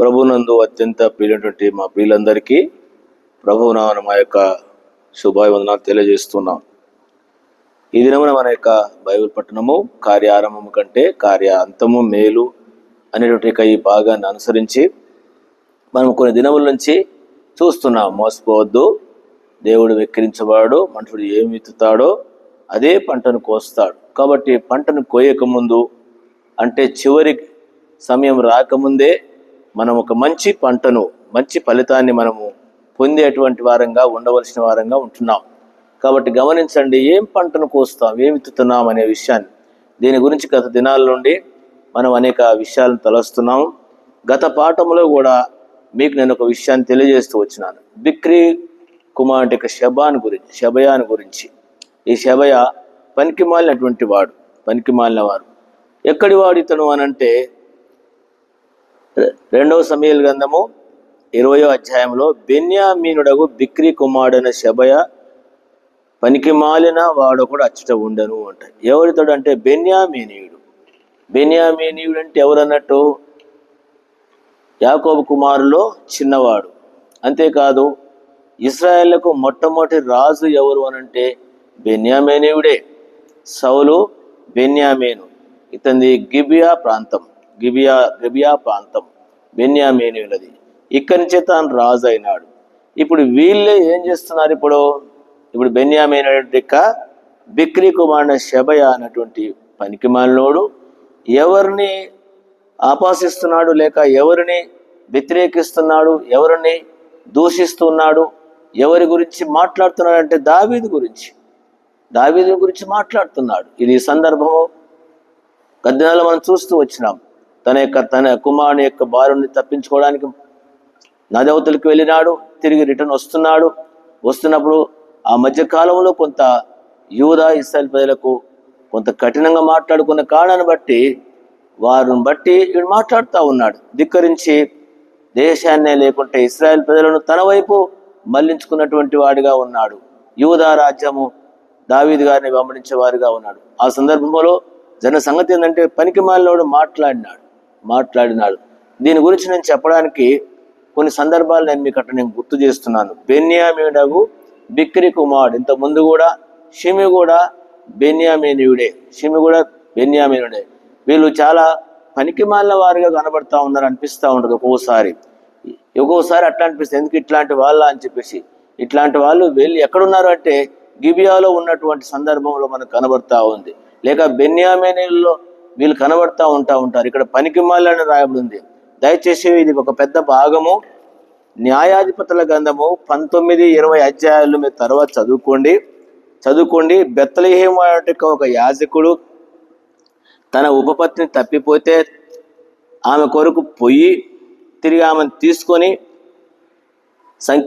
ప్రభునందు అత్యంత ప్రియులైనటువంటి మా ప్రియులందరికీ ప్రభునామన మా యొక్క శుభాభివందనాలు తెలియజేస్తున్నాం. ఈ దినమున మన యొక్క బైబిల్ పట్టణము కార్యారంభము కంటే కార్య అంతము మేలు అనేటువంటి యొక్క ఈ భాగాన్ని అనుసరించి మనం కొన్ని దినముల నుంచి చూస్తున్నాం. మోసపోవద్దు దేవుడు వెక్కిరించవాడు మనుషుడు ఏమి విత్తుతాడో అదే పంటను కోస్తాడు. కాబట్టి పంటను కోయక ముందు అంటే చివరి సమయం రాకముందే మనం ఒక మంచి పంటను మంచి ఫలితాన్ని మనము పొందేటువంటి వారంగా ఉండవలసిన వారంగా ఉంటున్నాం. కాబట్టి గమనించండి ఏం పంటను కోస్తాం ఏం విత్తుతున్నాం అనే విషయాన్ని. దీని గురించి గత దినాల నుండి మనం అనేక విషయాలను తలస్తున్నాం. గత పాఠంలో కూడా మీకు నేను ఒక విషయాన్ని తెలియజేస్తూ వచ్చినాను. బిక్రీ కుమార్టిక అంటే శబాన్ గురించి శబయాన్ గురించి. ఈ శబయ పనికి మాలినటువంటి వాడు పనికి మాలిన వాడు. ఎక్కడి వాడు ఇతను అనంటే రెండవ సమయాల గ్రంథము ఇరవయో అధ్యాయంలో బెన్యామీనుడగు బిక్రీ కుమారుడైన శబయ పనికి మాలిన వాడు కూడా అచ్చట ఉండను అంట. ఎవరితోడు అంటే బెన్యామీనీయుడు. బెన్యామీనీయుడు అంటే ఎవరన్నట్టు? యాకోబు కుమారులో చిన్నవాడు. అంతేకాదు ఇస్రాయేళ్ళకు మొట్టమొదటి రాజు ఎవరు అనంటే బెన్యామేనీయుడే. సౌలు బెన్యామేను. ఇతనిది గిబియా ప్రాంతం. గిబియా గిబియా ప్రాంతం బెన్యామేనీయులది ఇక్కడి నుంచే తాను రాజు అయినాడు ఇప్పుడు వీళ్ళే ఏం చేస్తున్నారు ఇప్పుడు? ఇప్పుడు బెన్యామేను యొక్క బిక్రీ కుమారుడు శబయ అన్నటువంటి పనికి మాలినోడు ఎవరిని ఆపాసిస్తున్నాడు లేక ఎవరిని వ్యతిరేకిస్తున్నాడు ఎవరిని దూషిస్తున్నాడు ఎవరి గురించి మాట్లాడుతున్నాడు అంటే దావీదు గురించి. దావీదు గురించి మాట్లాడుతున్నాడు. ఇది సందర్భము. గద్దెనాలు మనం చూస్తూ వచ్చినాం. తన యొక్క తన కుమారుని యొక్క భార్యని తప్పించుకోవడానికి నదవతులకు వెళ్ళినాడు తిరిగి రిటర్న్ వస్తున్నాడు. వస్తున్నప్పుడు ఆ మధ్యకాలంలో కొంత యూదా ఇస్రాయల్ ప్రజలకు కొంత కఠినంగా మాట్లాడుకున్న కారణాన్ని బట్టి వారిని బట్టి వీడు మాట్లాడుతూ ఉన్నాడు. ధిక్కరించి దేశాన్నే లేకుంటే ఇస్రాయల్ ప్రజలను తన వైపు మళ్ళించుకున్నటువంటి వాడిగా ఉన్నాడు. యూదా రాజ్యము దావీద్ గారిని వెంబడించే వారిగా ఉన్నాడు. ఆ సందర్భంలో జన సంగతి ఏంటంటే పనికి మాలినోడు మాట్లాడినాడు. మాట్లాడినాడు. దీని గురించి నేను చెప్పడానికి కొన్ని సందర్భాలు నేను మీకు అట్లా నేను గుర్తు చేస్తున్నాను. బెన్యామీడగు బిక్రి కుమారుడు ఇంత ముందు కూడా షిమి కూడా బెన్యామీనియుడే షిమి కూడా బెన్యామీనుడే. వీళ్ళు చాలా పనికిమాలిన వారిగా కనబడతా ఉన్నారు అనిపిస్తూ ఉంటుంది ఒక్కోసారి. ఒక్కోసారి అట్లా అనిపిస్తుంది ఎందుకు ఇట్లాంటి వాళ్ళ అని చెప్పేసి. ఇట్లాంటి వాళ్ళు వెళ్ళి ఎక్కడున్నారు అంటే గిబియాలో ఉన్నటువంటి సందర్భంలో మనకు కనబడతా ఉంది. లేక బెన్యామేనీల్లో వీళ్ళు కనబడతా ఉంటా ఉంటారు. ఇక్కడ పనికిమాలని రాయబడి ఉంది. దయచేసి ఇది ఒక పెద్ద భాగము. న్యాయాధిపతుల గ్రంథము పంతొమ్మిది ఇరవై అధ్యాయాలు మీరు తర్వాత చదువుకోండి. చదువుకోండి. బెత్తలహేమ ఒక యాజకుడు తన ఉపపత్తిని తప్పిపోతే ఆమె కొరకు పొయ్యి తిరిగి ఆమెను తీసుకొని సం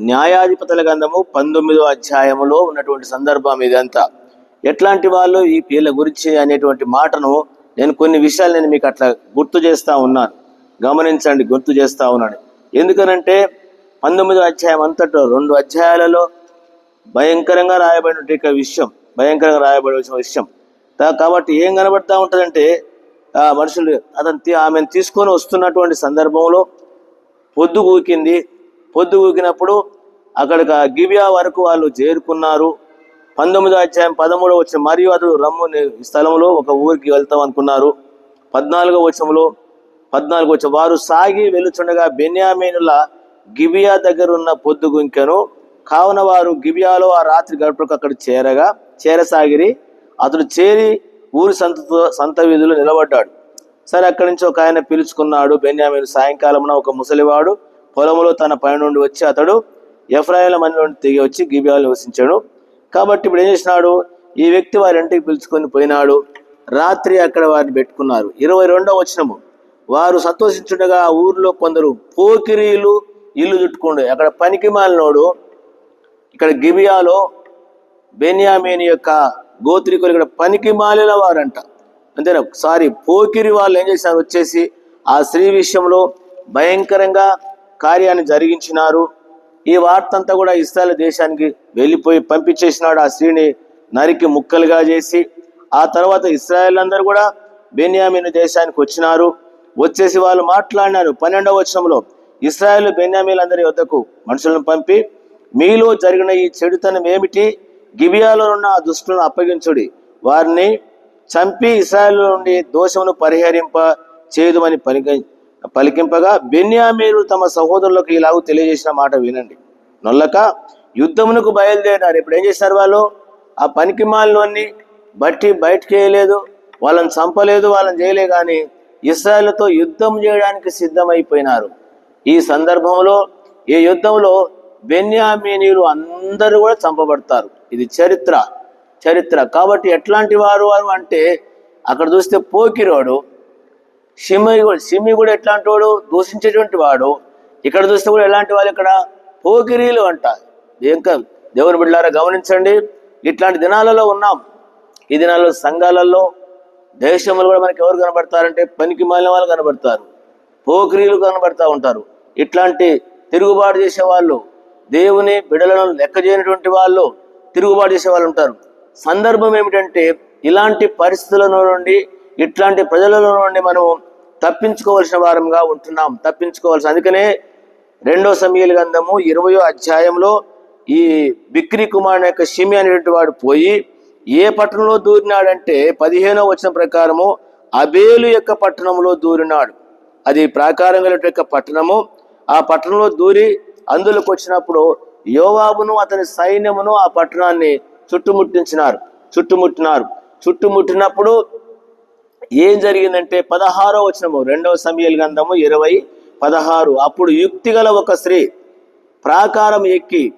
న్యాయాధిపతుల గ్రంథము పంతొమ్మిదో అధ్యాయములో ఉన్నటువంటి సందర్భం ఇదంతా. ఎట్లాంటి వాళ్ళు ఈ వీళ్ళ గురించి అనేటువంటి మాటను నేను కొన్ని విషయాలు నేను మీకు అట్లా గుర్తు చేస్తూ ఉన్నాను. గమనించండి గుర్తు చేస్తూ ఉన్నాను. ఎందుకనంటే పంతొమ్మిదో అధ్యాయం అంతటో రెండు అధ్యాయాలలో భయంకరంగా రాయబడిన విషయం భయంకరంగా రాయబడిన విషయం. కాబట్టి ఏం కనబడతా ఉంటుందంటే ఆ మనుషులు అతను ఆమెను తీసుకొని వస్తున్నటువంటి సందర్భంలో పొద్దు ఊకింది పొద్దు ఊకినప్పుడు అక్కడికి ఆ గిబియా వరకు వాళ్ళు చేరుకున్నారు. పంతొమ్మిదో అధ్యాయం పదమూడవ వచ్చిన మరియు అతడు రమ్ము స్థలంలో ఒక ఊరికి వెళ్తాం అనుకున్నారు. పద్నాలుగో వచ్చంలో పద్నాలుగు వచ్చి వారు సాగి వెలుచుండగా బెన్యామీనుల గిబియా దగ్గర ఉన్న పొద్దు గుంకెను కావున వారు గిబియాలో ఆ రాత్రి గడుపుకు అక్కడ చేరగా చేరసాగిరి. అతడు చేరి ఊరి సంతతో సంత వీధిలో నిలబడ్డాడు. సరే అక్కడి నుంచి ఒక ఆయన పిలుచుకున్నాడు బెన్యామీను. సాయంకాలమున ఒక ముసలివాడు పొలంలో తన పని నుండి వచ్చి అతడు ఎఫ్రాయిల మని నుండి దిగి వచ్చి గిబియాలు నివసించాడు. కాబట్టి ఇప్పుడు ఏం చేసినాడు? ఈ వ్యక్తి వారి ఇంటికి పిలుచుకొని పోయినాడు. రాత్రి అక్కడ వారిని పెట్టుకున్నారు. ఇరవై రెండవ వచనము. వారు సంతోషించుండగా ఆ ఊర్లో కొందరు పోకిరీలు ఇల్లు చుట్టుకోండు. అక్కడ పనికి మాలినోడు ఇక్కడ గిబియాలో బెన్యామేని యొక్క గోత్రికులు ఇక్కడ పనికి మాలిన వారంట. అంతేనా? సారీ పోకిరి వాళ్ళు ఏం చేశారు వచ్చేసి ఆ స్త్రీ విషయంలో భయంకరంగా కార్యాన్ని జరిగించినారు. ఈ వార్త అంతా కూడా ఇస్రాయల్ దేశానికి వెళ్ళిపోయి పంపించేసినాడు ఆ స్త్రీని నరికి ముక్కలుగా చేసి ఆ తర్వాత ఇస్రాయల్ అందరూ కూడా బెన్యామీను దేశానికి వచ్చినారు. వచ్చేసి వాళ్ళు మాట్లాడినారు. పన్నెండవ వచనంలో ఇస్రాయేల్ బెన్యామీలందరి వద్దకు మనుషులను పంపి మీలో జరిగిన ఈ చెడుతనం ఏమిటి? గిబియాలో ఉన్న ఆ దుష్టులను అప్పగించుడి. వారిని చంపి ఇస్రాయల్ నుండి దోషమును పరిహరింప చేయదుమని పలిక పలికింపగా బెన్యామీరు తమ సహోదరులకు ఇలాగూ తెలియజేసిన మాట వినండి. నొల్లక యుద్ధమునకు బయలుదేరారు ఇప్పుడు ఏం చేశారు వాళ్ళు? ఆ పనికిమాల్లోని బట్టి బయటకు వేయలేదు వాళ్ళని చంపలేదు వాళ్ళని చేయలే కానీ ఇస్రాయల్తో యుద్ధం చేయడానికి సిద్ధమైపోయినారు. ఈ సందర్భంలో ఈ యుద్ధంలో బెన్యామీనీలు అందరూ కూడా చంపబడతారు. ఇది చరిత్ర. చరిత్ర. కాబట్టి ఎట్లాంటి వారు వారు అంటే అక్కడ చూస్తే పోకిరోడు షిమి షిమి కూడా ఎట్లాంటి వాడు దూషించేటువంటి వాడు. ఇక్కడ చూస్తే కూడా ఎలాంటి వాళ్ళు ఇక్కడ? పోకిరీలు అంట. ఇంకా దేవుని బిడ్డారా గమనించండి. ఇట్లాంటి దినాలలో ఉన్నాం. ఈ దినాల్లో సంఘాలలో దేశంలో కూడా మనకి ఎవరు కనబడతారంటే పనికి మాలిన వాళ్ళు కనబడతారు. పోకిరీలు కనబడతా ఉంటారు. ఇట్లాంటి తిరుగుబాటు చేసే వాళ్ళు దేవుని బిడలను లెక్క చేయనటువంటి వాళ్ళు తిరుగుబాటు చేసే వాళ్ళు ఉంటారు. సందర్భం ఏమిటంటే ఇలాంటి పరిస్థితుల నుండి ఇట్లాంటి ప్రజలలో నుండి మనం తప్పించుకోవలసిన వారంగా ఉంటున్నాం. తప్పించుకోవాల్సి అందుకనే రెండో సమీల గంధము ఇరవయో అధ్యాయంలో ఈ బిక్రీ కుమార్ యొక్క షిమి అనేటువంటి వాడు పోయి ఏ పట్టణంలో దూరినాడంటే పదిహేనో వచ్చిన ప్రకారము అబేలు యొక్క పట్టణంలో దూరినాడు. అది ప్రాకారం గల యొక్క పట్టణము. ఆ పట్టణంలో దూరి అందులోకి వచ్చినప్పుడు యోవాబును అతని సైన్యమును ఆ పట్టణాన్ని చుట్టుముట్టించినారు. చుట్టుముట్టినారు. చుట్టుముట్టినప్పుడు ఏం జరిగిందంటే పదహారో వచనము రెండవ సమయల్ గంధము ఇరవై పదహారు. అప్పుడు యుక్తి గల ఒక స్త్రీ ప్రాకారం ఎక్కి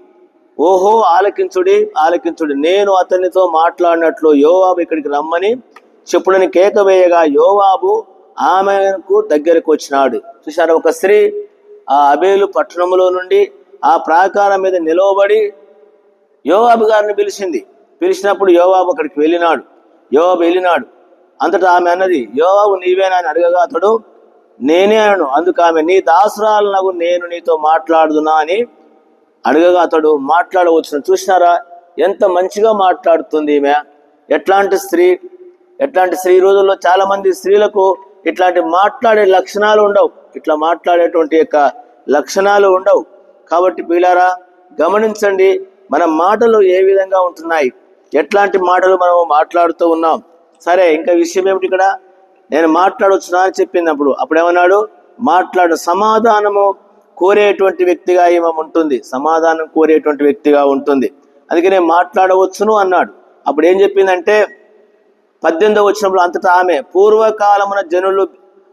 ఓహో ఆలకించుడి ఆలకించుడి నేను అతనితో మాట్లాడినట్లు యోవాబు ఇక్కడికి రమ్మని చెప్పుడని కేక వేయగా యోవాబు ఆమెకు దగ్గరకు వచ్చినాడు. చూశారు ఒక స్త్రీ ఆ అబేలు పట్టణంలో నుండి ఆ ప్రాకారం మీద నిలవబడి యోవాబు గారిని పిలిచింది. పిలిచినప్పుడు యోవాబు అక్కడికి వెళ్ళినాడు. యోవాబు వెళ్ళినాడు. అంతటా ఆమె అన్నది యోవాబు నీవేనా అని అడగగా అతడు నేనే అను అందుకు ఆమె నీ దాసురాలకు నేను నీతో మాట్లాడుదునా అని అడగగా అతడు మాట్లాడవచ్చును. చూసినారా? ఎంత మంచిగా మాట్లాడుతుంది ఈమె. ఎట్లాంటి స్త్రీ ఎట్లాంటి స్త్రీ రోజుల్లో చాలా మంది స్త్రీలకు ఇట్లాంటి మాట్లాడే లక్షణాలు ఉండవు. ఇట్లా మాట్లాడేటువంటి యొక్క లక్షణాలు ఉండవు. కాబట్టి పిల్లారా గమనించండి మన మాటలు ఏ విధంగా ఉంటున్నాయి? ఎట్లాంటి మాటలు మనము మాట్లాడుతూ ఉన్నాం? సరే ఇంకా విషయం ఏమిటి ఇక్కడ? నేను మాట్లాడొచ్చునా అని చెప్పినప్పుడు అప్పుడేమన్నాడు? మాట్లాడు సమాధానము కోరేటువంటి వ్యక్తిగా ఈమె ఉంటుంది. సమాధానం కోరేటువంటి వ్యక్తిగా ఉంటుంది. అందుకనే మాట్లాడవచ్చును అన్నాడు. అప్పుడు ఏం చెప్పిందంటే పద్దెనిమిదవ వచ్చినప్పుడు అంతటా ఆమె పూర్వకాలమున జనులు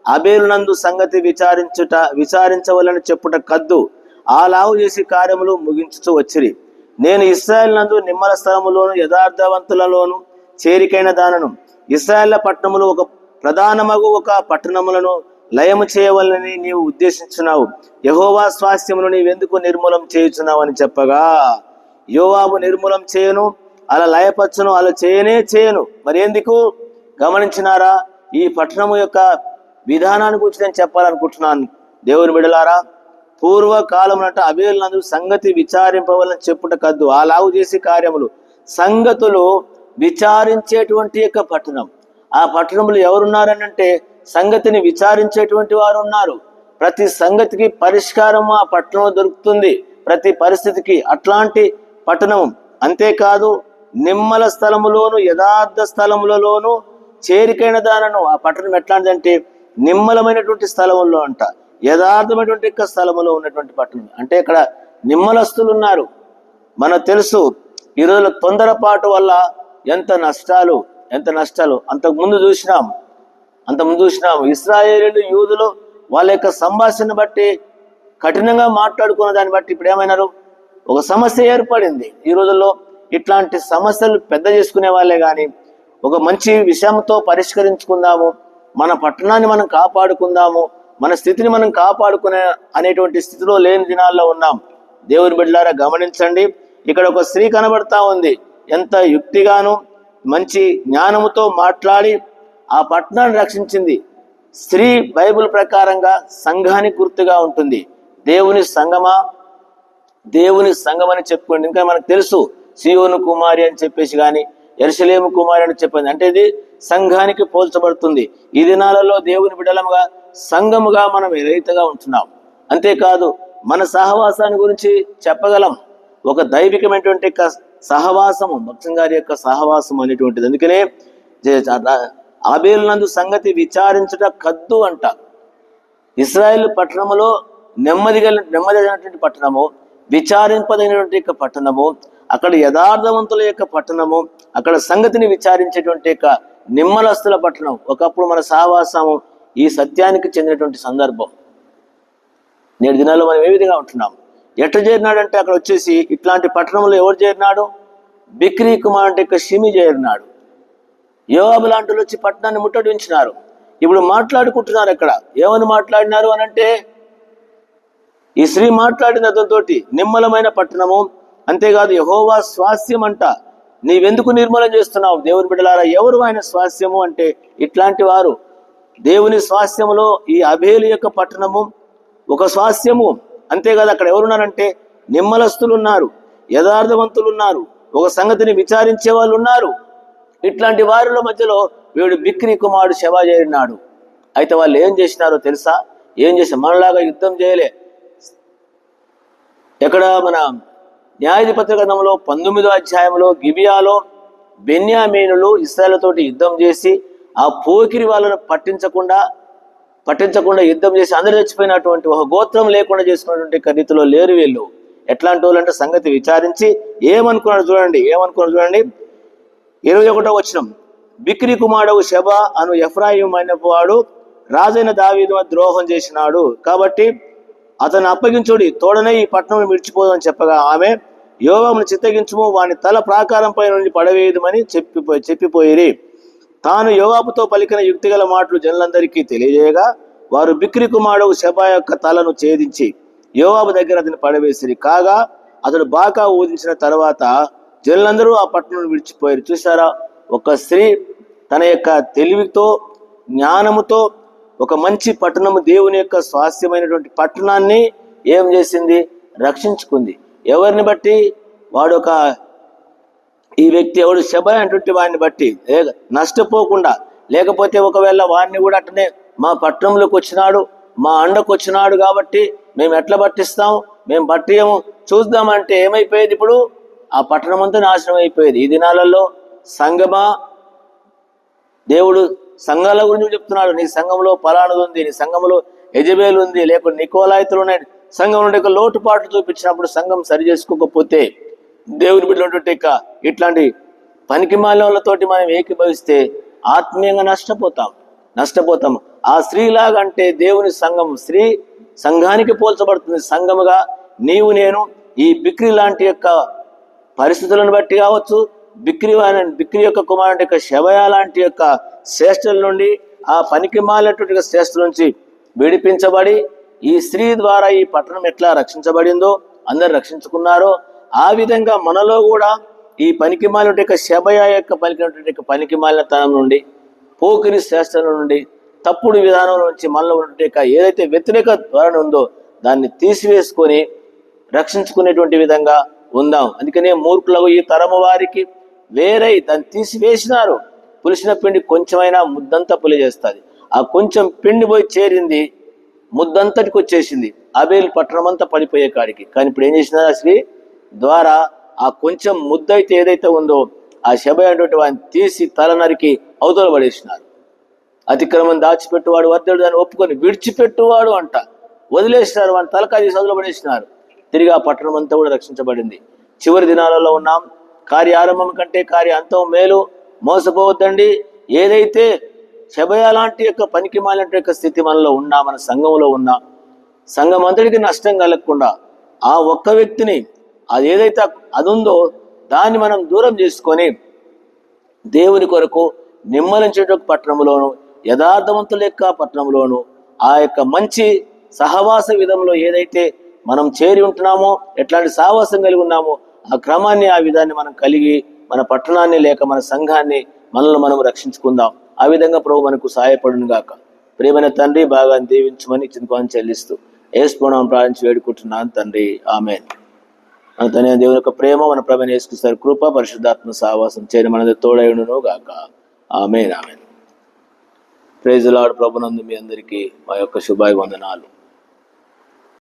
అబేలునందు సంగతి విచారించుట విచారించవలని చెప్పుట కద్దు ఆలావు చేసి కార్యములు ముగించుతూ వచ్చిరి. నేను ఇస్రాయల్ నందు నిమ్మల స్థలములోను యథార్థవంతులలోను చేరికైన దానను ఇస్రాయల్ పట్టణములు ఒక ప్రధానమగు ఒక పట్టణములను లయము చేయవలని నీవు ఉద్దేశించున్నావు యహోవా స్వాస్థ్యమును నీవెందుకు నిర్మూలం చేయుచున్నావు అని చెప్పగా యోవాబు నిర్మూలం చేయను అలా లయపరచును అలా చేయనే చేయను. మరి ఎందుకు గమనించినారా? ఈ పట్టణము యొక్క విధానాన్ని గురించి నేను చెప్పాలనుకుంటున్నాను. దేవుని బిడలారా పూర్వకాలమునట అభివృద్ధి సంగతి విచారింపవలని చెప్పుట కద్దు అలాగు చేసే కార్యములు. సంగతులు విచారించేటువంటి యొక్క పట్టణం. ఆ పట్టణంలో ఎవరున్నారని అంటే సంగతిని విచారించేటువంటి వారు ఉన్నారు. ప్రతి సంగతికి పరిష్కారం ఆ పట్టణంలో దొరుకుతుంది. ప్రతి పరిస్థితికి అట్లాంటి పట్టణం అంతేకాదు నిమ్మల స్థలములోను యథార్థ స్థలములలోను చేరికైన దానను ఆ పట్టణం ఎట్లాంటిదంటే నిమ్మలమైనటువంటి స్థలములో అంట. యథార్థమైనటువంటి యొక్క స్థలములో ఉన్నటువంటి పట్టణం. అంటే ఇక్కడ నిమ్మలస్తులు ఉన్నారు మనకు తెలుసు ఈ రోజుల తొందరపాటు వల్ల ఎంత నష్టాలు ఎంత నష్టాలు. అంతకు ముందు చూసినాం. అంతకుముందు చూసినాం. ఇస్రాయేలీలు యూదులు వాళ్ళ యొక్క సంభాషణ బట్టి కఠినంగా మాట్లాడుకున్న దాన్ని బట్టి ఇప్పుడు ఏమైనారు? ఒక సమస్య ఏర్పడింది. ఈ రోజుల్లో ఇట్లాంటి సమస్యలు పెద్ద చేసుకునే వాళ్ళే కానీ ఒక మంచి విషయంతో పరిష్కరించుకుందాము మన పట్టణాన్ని మనం కాపాడుకుందాము మన స్థితిని మనం కాపాడుకునే అనేటువంటి స్థితిలో లేని దినాల్లో ఉన్నాం. దేవుని బిడ్డలారా గమనించండి. ఇక్కడ ఒక స్త్రీ కనబడతా ఉంది. ఎంత యుక్తిగాను మంచి జ్ఞానముతో మాట్లాడి ఆ పట్టణాన్ని రక్షించింది. స్త్రీ బైబిల్ ప్రకారంగా సంఘానికి గుర్తుగా ఉంటుంది. దేవుని సంగమా? దేవుని సంఘం అని చెప్పుకోండి. ఇంకా మనకు తెలుసు సియోను కుమారి అని చెప్పేసి కానీ ఎరుసలేము కుమారి అని చెప్పింది అంటే ఇది సంఘానికి పోల్చబడుతుంది. ఈ దినాలలో దేవుని బిడలముగా సంఘముగా మనం రైతుగా ఉంటున్నాం. అంతేకాదు మన సహవాసాన్ని గురించి చెప్పగలం. ఒక దైవికమైనటువంటి సహవాసము భక్తం గారి యొక్క సహవాసం అనేటువంటిది. అందుకనే ఆబేలు నందు సంగతి విచారించుట కద్దు అంట. ఇస్రాయేల్ పట్టణములో నెమ్మదిగా గల పట్టణము విచారింపదైనటువంటి యొక్క పట్టణము అక్కడ యథార్థవంతుల యొక్క పట్టణము అక్కడ సంగతిని విచారించేటువంటి యొక్క నిమ్మలస్తుల పట్టణం. ఒకప్పుడు మన సహవాసము ఈ సత్యానికి చెందినటువంటి సందర్భం. నేడు దినాల్లో మనం ఏ విధంగా ఉంటున్నాం ఎట్ట చేరినాడంటే అక్కడ వచ్చేసి ఇట్లాంటి పట్టణంలో ఎవరు చేరినాడు? బిక్రీ కుమార్ అంటే యొక్క షిమి చేరినాడు. యోగాబు లాంటి వచ్చి పట్టణాన్ని ముట్టడించినారు. ఇప్పుడు మాట్లాడుకుంటున్నారు ఇక్కడ. ఏమని మాట్లాడినారు అని అంటే ఈ స్త్రీ మాట్లాడిన అతనితోటి నిమ్మలమైన పట్టణము అంతేకాదు యహోవా స్వాస్యం అంట. నీవెందుకు నిర్మూలన చేస్తున్నావు? దేవుని బిడ్డలారా ఎవరు ఆయన స్వాస్యము అంటే? ఇట్లాంటి వారు. దేవుని స్వాస్యములో ఈ అభేలు యొక్క పట్టణము ఒక స్వాస్యము. అంతేకాదు అక్కడ ఎవరున్నారంటే నిమ్మలస్తులు ఉన్నారు యథార్థవంతులు ఉన్నారు ఒక సంగతిని విచారించే వాళ్ళు ఉన్నారు ఇట్లాంటి వారిలో మధ్యలో వీడు బిక్రీ కుమారుడు శవ చేరినాడు అయితే వాళ్ళు ఏం చేసినారో తెలుసా? ఏం చేసి మనలాగా యుద్ధం చేయలే. ఎక్కడ మన న్యాయాధిపతి గతంలో పంతొమ్మిదో అధ్యాయంలో గిబియాలో బెన్యామీనులు ఇస్రాయలతోటి యుద్ధం చేసి ఆ పోకిరి వాళ్ళను పట్టించకుండా పట్టించకుండా యుద్ధం చేసి అందరు చచ్చిపోయినటువంటి ఒక గోత్రం లేకుండా చేసుకున్నటువంటి రీతిలో లేరు వీళ్ళు. ఎట్లాంటి వాళ్ళంటే సంగతి విచారించి ఏమనుకున్నాడు చూడండి ఏమనుకున్నాడు చూడండి. ఇరవై ఒకటో వచ్చినం బిక్రి కుమారుడు శబ అను ఎఫ్రాయిం అయిన వాడు రాజైన దావీదు ద్రోహం చేసినాడు. కాబట్టి అతను అప్పగించుడి తోడనే ఈ పట్టణం విడిచిపోదని చెప్పగా ఆమె యోగమును చిత్తగించుము వాని తల ప్రాకారంపై నుండి పడవేయదుమని చెప్పిపోయి చెప్పిపోయిరి. తాను యోగాపుతో పలికిన యుక్తిగల మాటలు జనులందరికీ తెలియజేయగా వారు బిక్రి కుమారుడు శబా యొక్క తలను ఛేదించి యోవాబు దగ్గర అతని పడవేసిరి. కాగా అతడు బాకా ఊదించిన తర్వాత జనులందరూ ఆ పట్టణం విడిచిపోయారు. చూసారా ఒక స్త్రీ తన యొక్క తెలివితో జ్ఞానముతో ఒక మంచి పట్టణము దేవుని యొక్క స్వాస్థ్యమైనటువంటి పట్టణాన్ని ఏం చేసింది? రక్షించుకుంది. ఎవరిని బట్టి? వాడు ఒక ఈ వ్యక్తి ఎవడు శబ అంటుంటే వాడిని బట్టి నష్టపోకుండా లేకపోతే ఒకవేళ వాడిని కూడా అట్టనే మా పట్టణంలోకి వచ్చినాడు మా అండకు వచ్చినాడు కాబట్టి మేము ఎట్లా పట్టిస్తాం? మేము పట్టియము. చూద్దామంటే ఏమైపోయేది ఇప్పుడు? ఆ పట్టణం అంతా నాశనం అయిపోయేది. ఈ దినాలలో సంగమా దేవుడు సంఘాల గురించి చెప్తున్నాడు. నీ సంఘంలో పలానది ఉంది నీ సంఘంలో యజబేలు ఉంది లేకపోతే నికోలాయితులు ఉన్నాయి. సంఘం నుండి లోటుపాటు చూపించినప్పుడు సంఘం సరి చేసుకోకపోతే దేవుని బిడ్డలు ఇట్లాంటి పనికి మాలతోటి మనం ఏకీభవిస్తే ఆత్మీయంగా నష్టపోతాం నష్టపోతాం. ఆ స్త్రీలాగంటే దేవుని సంఘం స్త్రీ సంఘానికి పోల్చబడుతుంది. సంఘముగా నీవు నేను ఈ బిక్రి లాంటి యొక్క పరిస్థితులను బట్టి కావచ్చు బిక్రి బిక్రి యొక్క కుమారుడి యొక్క శవయ లాంటి యొక్క శ్రేష్ఠుల నుండి ఆ పనికి మాలినటువంటి శ్రేష్ఠుల నుంచి విడిపించబడి ఈ స్త్రీ ద్వారా ఈ పట్టణం ఎట్లా రక్షించబడిందో అందరు రక్షించుకున్నారో ఆ విధంగా మనలో కూడా ఈ పనికిమాల యొక్క శబయ యొక్క పలికినటువంటి పనికిమాలినతనం నుండి పోకిరి శాస్త్రం నుండి తప్పుడు విధానం నుంచి మనలో ఉన్నటువంటి ఏదైతే వ్యతిరేక ధోరణి ఉందో దాన్ని తీసివేసుకొని రక్షించుకునేటువంటి విధంగా ఉందాం. అందుకనే మూర్ఖులకు ఈ తరము వారికి వేరై దాన్ని తీసివేసినారు. పులిసిన పిండి కొంచెమైనా ముద్దంతా పులి చేస్తుంది. ఆ కొంచెం పిండి పోయి చేరింది ముద్దంతటికి వచ్చేసింది. అబేలు పట్టణం అంతా పడిపోయే కాడికి. కానీ ఇప్పుడు ఏం చేసినారు శ్రీ ద్వారా ఆ కొంచెం ముద్ద అయితే ఏదైతే ఉందో ఆ శబ అనేటువంటి వాడిని తీసి తల నరికి అవతల పడేసినారు. అతిక్రమం దాచిపెట్టువాడు వర్ధుడు దాన్ని ఒప్పుకొని విడిచిపెట్టువాడు అంట. వదిలేసినారు వాడిని తలకాయ తీసి అవతల పడేసినారు. తిరిగి ఆ పట్టణం అంతా కూడా రక్షించబడింది. చివరి దినాలలో ఉన్నాం. కార్య ఆరంభం కంటే కార్య అంతం మేలు. మోసపోవద్దండి. ఏదైతే శబయ లాంటి యొక్క పనికి మాలంటి యొక్క స్థితి మనలో ఉన్నా మన సంఘంలో ఉన్నా సంఘం అంతటికి నష్టం కలగకుండా ఆ ఒక్క వ్యక్తిని అది ఏదైతే అది ఉందో దాన్ని మనం దూరం చేసుకొని దేవుని కొరకు నిమ్మలించేట పట్టణంలోను యథార్థవంతుల యొక్క పట్టణంలోను ఆ యొక్క మంచి సహవాస విధంలో ఏదైతే మనం చేరి ఉంటున్నామో ఎట్లాంటి సహవాసం కలిగి ఉన్నామో ఆ క్రమాన్ని ఆ విధాన్ని మనం కలిగి మన పట్టణాన్ని లేక మన సంఘాన్ని మనల్ని మనం రక్షించుకుందాం. ఆ విధంగా ప్రభు మనకు సహాయపడును గాక. ప్రేమైన తండ్రి బాగా దీవించమని చింతకొని చెల్లిస్తూ ఏసుపోవడం ప్రారంభించి వేడుకుంటున్నాను తండ్రి. ఆమె మన తన దేవుని యొక్క ప్రేమ మన ప్రభు నేసుకుస్తారు కృప పరిశుద్ధాత్మ సావాసం చేయని మనది తోడైండును గాక ఆమె ఆమె ప్రైజ్ ప్రభునందు మీ అందరికీ మా యొక్క శుభాభివందనాలు.